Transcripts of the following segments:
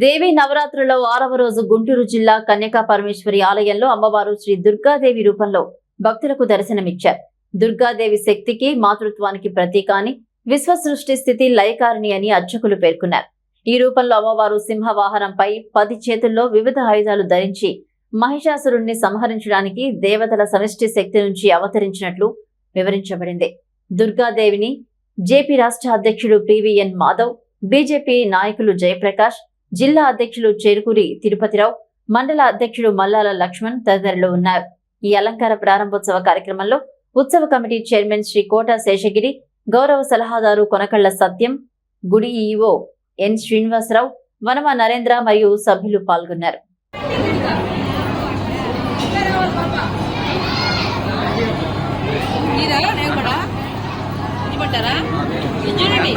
దేవి నవరాత్రుల్లో ఆరవ రోజు గుంటూరు జిల్లా కన్యకా పరమేశ్వరి ఆలయంలో అమ్మవారు శ్రీ దుర్గాదేవి రూపంలో భక్తులకు దర్శనమిచ్చారు. దుర్గాదేవి శక్తికి మాతృత్వానికి ప్రతీక అని విశ్వ సృష్టి స్థితి లయకారిణి అని అర్చకులు పేర్కొన్నారు. ఈ రూపంలో అమ్మవారు సింహవాహనంపై పది చేతుల్లో వివిధ ఆయుధాలు ధరించి మహిషాసురుణ్ణి సంహరించడానికి దేవతల సమిష్టి శక్తి నుంచి అవతరించినట్లు వివరించబడింది. దుర్గాదేవిని జేపీ రాష్ట్ర అధ్యక్షుడు పివిఎన్ మాధవ్ బీజేపీ నాయకులు జయప్రకాష్ జిల్లా అధ్యక్షులు చేరుకూరి తిరుపతిరావు మండల అధ్యక్షుడు మల్లాల లక్ష్మణ్ తదితరులు ఉన్నారు. ఈ అలంకార ప్రారంభోత్సవ కార్యక్రమంలో ఉత్సవ కమిటీ చైర్మన్ శ్రీ కోట శేషగిరి గౌరవ సలహాదారు కొనకళ్ళ సత్యం గుడి ఈఓ ఎన్ శ్రీనివాసరావు వనమ నరేంద్ర మరియు సభ్యులు పాల్గొన్నారు. ఇవ్వమంటారా చూడండి.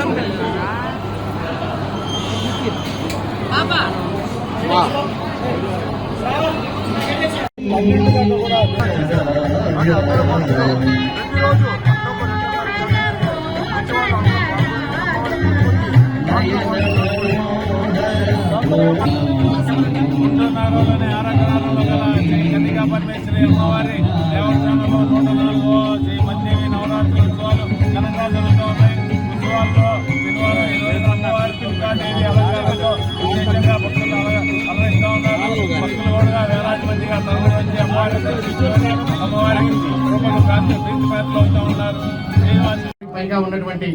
అమ్మవారి వచ్చి అమ్మవారికి రూపంలో ప్రీతిపాత్రలు అవుతూ ఉన్నారు పైగా ఉన్నటువంటి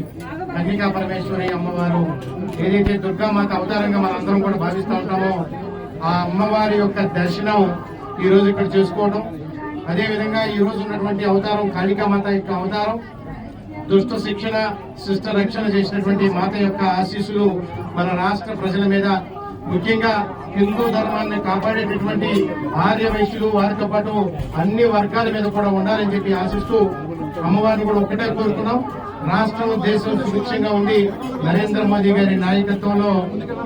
కన్నికా పరమేశ్వరి అమ్మవారు ఏదైతే దుర్గామాత అవతారంగా మనందరం కూడా భావిస్తూ ఉంటామో ఆ అమ్మవారి యొక్క దర్శనం ఈ రోజు ఇక్కడ చేసుకోవడం అదేవిధంగా ఈ రోజు ఉన్నటువంటి అవతారం కాళికామాత యొక్క అవతారం. దుష్ట శిక్షణ శిష్ట రక్షణ చేసినటువంటి మాత యొక్క ఆశీస్సులు మన రాష్ట్ర ప్రజల మీద ముఖ్యంగా హిందూ ధర్మాన్ని కాపాడేటటువంటి ఆర్య వైశ్యులు వారితో పాటు అన్ని వర్గాల మీద కూడా ఉండాలని చెప్పి ఆశిస్తూ అమ్మవారిని కూడా ఒకటే కోరుకున్నాం. రాష్ట్రం దేశం సుభిక్షంగా ఉండి నరేంద్ర మోదీ గారి నాయకత్వంలో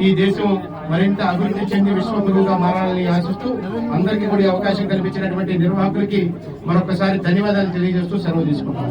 ఈ దేశం మరింత అభివృద్ధి చెంది విశ్వగురువుగా మారాలని ఆశిస్తూ అందరికీ కూడా అవకాశం కల్పించినటువంటి నిర్వాహకులకి మరొకసారి ధన్యవాదాలు తెలియజేస్తూ సెలవు తీసుకుంటాం